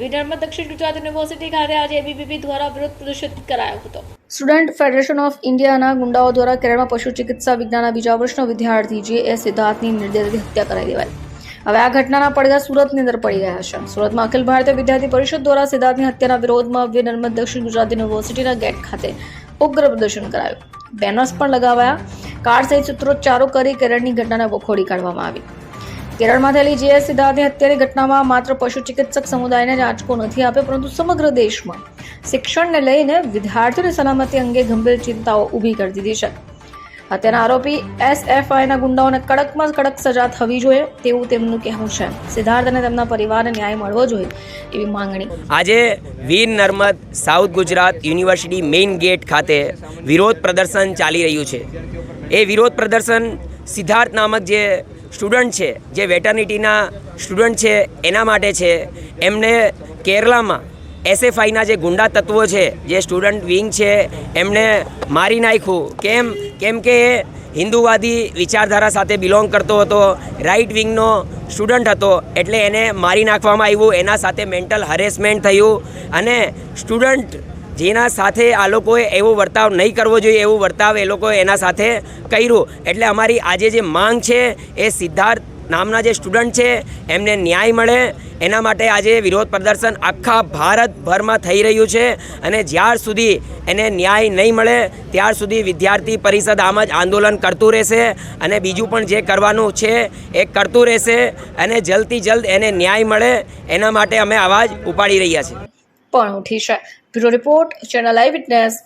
વિનર્મદ દક્ષિણ ગુજરાત યુનિવર્સિટી ખાતે આજે એબીવીપી દ્વારા વિરોધ પ્રદર્શિત કરાયો હતો. સ્ટુડન્ટ ફેડરેશન ઓફ ઇન્ડિયાના ગુંડાઓ દ્વારા કેરળમાં પશુ ચિકિત્સા વિજ્ઞાનના બીજા વર્ષનો વિદ્યાર્થી જે એ સિદ્ધાર્થની નિર્દયથી હત્યા કરાઈ દેવાઈ. હવે આ ઘટનાના પડઘા સુરતની અંદર પડી ગયા છે. સુરતમાં અખિલ ભારતીય વિદ્યાર્થી પરિષદ દ્વારા સિદ્ધાર્થની હત્યાના વિરોધમાં વિનર્મદ દક્ષિણ ગુજરાત યુનિવર્સિટીના ગેટ ખાતે ઉગ્ર પ્રદર્શન કરાયું. બેનર્સ પણ લગાવાયા. કાર સહિત સૂત્રોચ્ચારો કરી કેરળની ઘટનાને વખોડી કાઢવામાં આવી. કેરળમાં થયેલી જે સિદ્ધાર્થની હત્યાની ઘટનામાં માત્ર પશુ ચિકિત્સક સમુદાયને જ આંચકો નથી આપ્યો, પરંતુ સમગ્ર દેશમાં શિક્ષણને લઈને વિદ્યાર્થીઓની સલામતી અંગે ગંભીર ચિંતાઓ ઊભી કરી દીધી છે. હત્યાના આરોપી એસએફઆઈના ગુંડાઓને કડકમાં કડક સજા થવી જોઈએ તેવું તેમનું કહેવું છે. સિદ્ધાર્થ અને તેમના પરિવારને ન્યાય મળવો જોઈએ એવી માંગણી. આજે Veer Narmad south Gujarat university main gate ખાતે વિરોધ પ્રદર્શન ચાલી રહ્યું છે. એ વિરોધ પ્રદર્શન સિદ્ધાર્થ નામક જે સ્ટુડન્ટ છે, જે વેટર્નિટીના સ્ટુડન્ટ છે, એના માટે છે. એમને કેરલામાં એસએફઆઈના જે ગુંડા તત્વો છે, જે સ્ટુડન્ટ વિંગ છે, એમને મારી નાખ્યું. કેમ? કેમ કે એ હિન્દુવાદી વિચારધારા સાથે બિલોંગ કરતો હતો રાઇટ વિંગનો સ્ટુડન્ટ હતો, એટલે એને મારી નાખવામાં આવ્યું. એના સાથે મેન્ટલ હરેસમેન્ટ થયું અને સ્ટુડન્ટ જેના સાથે આ લોકોએ એવો વર્તાવ નહીં કરવો જોઈએ, એવું વર્તાવ એ લોકોએ એના સાથે કર્યું. એટલે અમારી આજે જે માંગ છે એ સિદ્ધાર્થ નામના જે સ્ટુડન્ટ છે, એમને ન્યાય મળે. એના માટે આજે વિરોધ પ્રદર્શન આખા ભારતભરમાં થઈ રહ્યું છે અને જ્યાર સુધી એને ન્યાય નહીં મળે, ત્યાર સુધી વિદ્યાર્થી પરિષદ આમ જ આંદોલન કરતું રહેશે અને બીજું પણ જે કરવાનું છે એ કરતું રહેશે અને જલ્દથી જલ્દ એને ન્યાય મળે. એના માટે અમે અવાજ ઉપાડી રહ્યા છીએ. પણ ઉઠી છે. Bureau report channel I witness